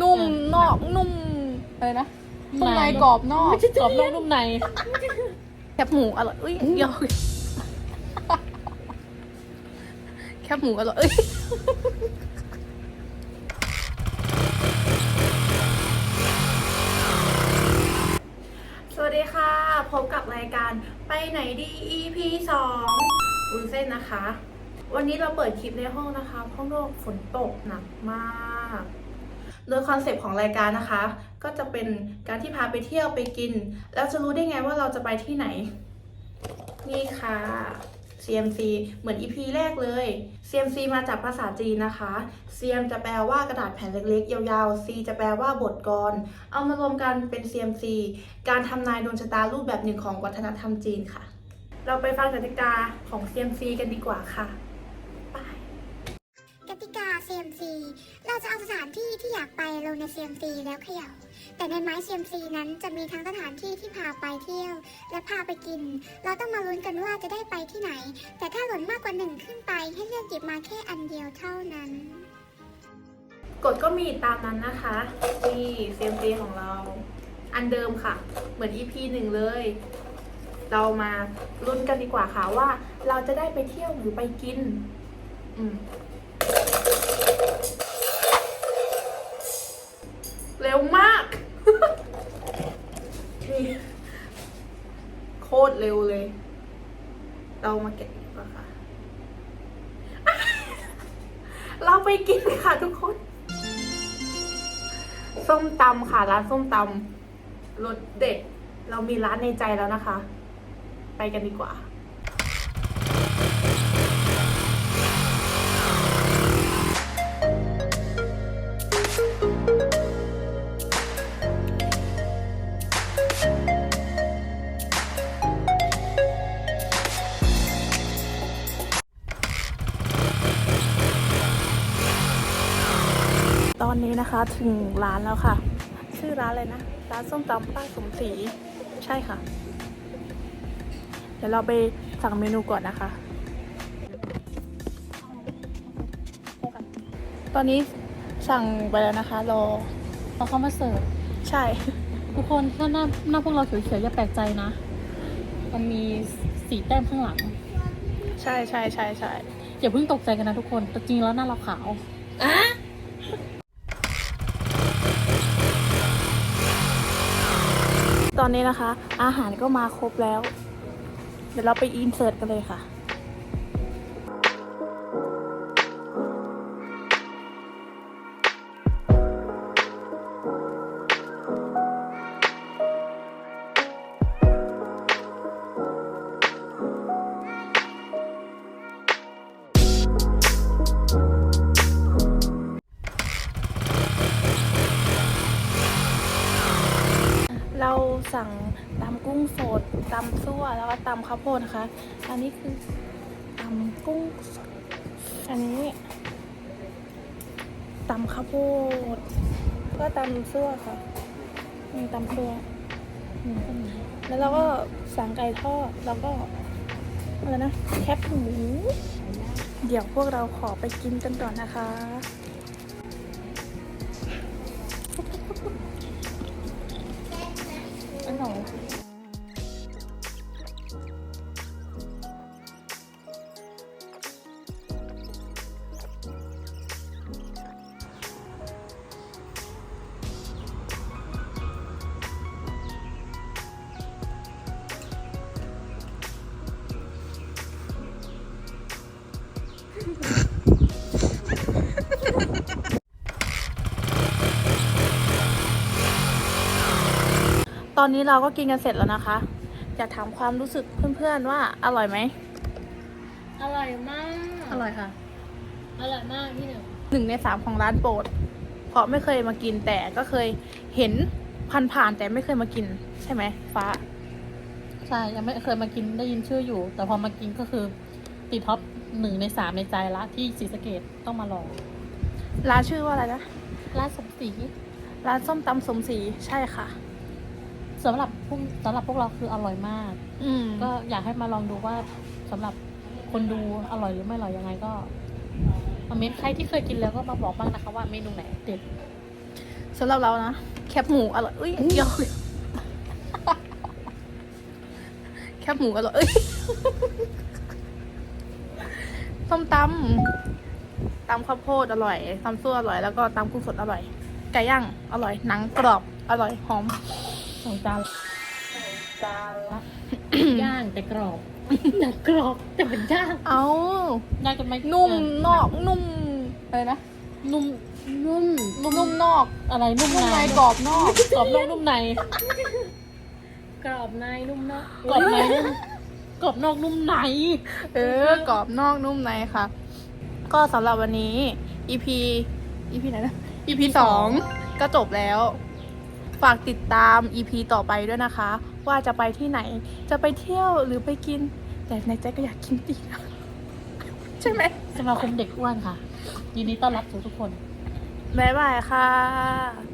นุ่มนอกนุ่มอะไรนะข้างในกรอบนอกไม่ใช่กรอบนอกนุ่มในแคบหมูอร่อยอุ้ยเดี๋ยวแคบหมูอร่อยเอ้ยสวัสดีค่ะ พบกับรายการไปไหนดี EP 2วุ้นเส้นนะคะ วันนี้เราเปิดคลิปในห้องนะคะห้องโลกฝนตกหนักมาก โดยคอนเซปต์ของรายการนะคะ ก็จะเป็นการที่พาไปเที่ยวไปกิน แล้วจะรู้ได้ไงว่าเราจะไปที่ไหน นี่ค่ะ CMC เหมือน EP แรกเลย CMC มาจากภาษาจีนนะคะ CM จะแปลว่ากระดาษแผ่นเล็กๆ ยาวๆ C จะแปลว่าบทกลเอามารวมกันเป็น CMC การทำนายดวงชะตารูปแบบหนึ่งของวัฒนธรรมจีนค่ะ เราไปฟังกติกาของ CMC กันดีกว่าค่ะ กา CMC เราจะเอาสถานที่ที่อยากไปลงใน CMC แล้วเขย่า แต่ในไม้ CMC นั้นจะมีทั้งสถานที่ที่พาไปเที่ยว และพาไปกิน เราต้องมาลุ้นกันว่าจะได้ไปที่ไหน แต่ถ้าหล่นมากกว่าหนึ่งขึ้นไปให้เลือกหยิบมาแค่อันเดียวเท่านั้น กฎก็มีตามนั้นนะคะนี่ CMC ของเรา อันเดิมค่ะ เหมือน EP หนึ่งเลย เรามาลุ้นกันดีกว่าค่ะว่า เราจะได้ไปเที่ยวหรือไปกิน อืม วมาก โคตรเร็วเลย เรามาเก็บดีกว่าค่ะ เราไปกินค่ะทุกคน ส้มตำค่ะ ร้านส้มตำรสเด็ด เรามีร้านในใจแล้วนะคะ ไปกันดีกว่า อนนี้นะคะถึงร้านแล้วค่ะ ชื่อร้านอะไรนะ ร้านส้มตำป้าสมศรีใช่ค่ะ เดี๋ยวเราไปสั่งเมนูก่อนนะคะ ตอนนี้สั่งไปแล้วนะคะ รอพอเขามาเสิร์ฟใช่ ทุกคนถ้าหน้าหน้าพวกเราเขียวๆอย่าแปลกใจนะ มันมีสีแต้มข้างหลัง ใช่ใช่ใช่ใช่อย่าเพิ่งตกใจกันนะทุกคนแต่จริงแล้วหน้าเราขาวต อนนี้นะคะ อาหารก็มาครบแล้ว เดี๋ยวเราไปอินเสิร์ตกันเลยค่ะ สั่งตำกุ้งสดตำซั่วแล้วก็ตำข้าวโพดนะคะ อันนี้คือตำกุ้งสด อันนี้ตำข้าวโพด ก็ตำซั่วค่ะนี่ตำซั่วแล้วเราก็สั่งไก่ทอดแล้วก็อะไรนะแคบหมูเดี๋ยวพวกเราขอไปกินกันก่อนนะคะ อัน ตอนนี้เราก็กินกันเสร็จแล้วนะคะ อยากถามความรู้สึกเพื่อนๆว่าอร่อยไหม อร่อยมาก อร่อยค่ะ อร่อยมากพี่หนึ่งหนึ่งในสามของร้านโปรด เพราะไม่เคยมากินแต่ก็เคยเห็นผ่านๆแต่ไม่เคยมากิน ใช่ไหมฟ้า ใช่ยังไม่เคยมากินได้ยินชื่ออยู่ แต่พอมากินก็คือติดท็อปหนึ่งในสามในใจละที่ศรีสะเกดต้องมาลองร้านชื่อว่าอะไรนะร้านสมศรีร้านส้มตำสมศรีใช่ค่ะ สำหรับพวกสำหรับพวกเราคืออร่อยมาก อืมก็อยากให้มาลองดูว่าสำหรับคนดูอร่อยหรือไม่อร่อยยังไงก็คอมเมนต์ใครที่เคยกินแล้วก็มาบอกบ้างนะคะ ว่าเมนูไหนเด็ดสำหรับเรานะแคบหมูอร่อยอุ้ยเดี๋ยวแคบหมูอร่อยเอ้ยส้มตำตำข้าวโพดอร่อยตำซั่วอร่อยแล้วก็ตำกุ้งสดอร่อย ไก่ย่างอร่อยหนังกรอบอร่อยหอม สองจานจานละย่างแต่กรอบหนักกรอบแต่มันย่างเอาย่างจนไม่นุ่มนอกนุ่มอะไรนะนุ่มนุ่มนุ่มนอกอะไรนุ่มนุ่มในในกรอบนอกกรอบนอกนุ่มใน กรอบในนุ่มนอกกรอบในนุ่มกรอบนอกนุ่มใน เออกรอบนอกนุ่มในค่ะ ก็สำหรับวันนี้ EP EP ไหนนะ EP สองก็จบแล้ว ฝากติดตาม EP ต่อไปด้วยนะคะ ว่าจะไปที่ไหนจะไปเที่ยวหรือไปกิน แต่ในใจก็อยากกินตีนะใช่ไหมสมาคมเด็กอ้วนค่ะ ยินดีต้อนรับสู่ทุกคน บ๊ายบายค่ะ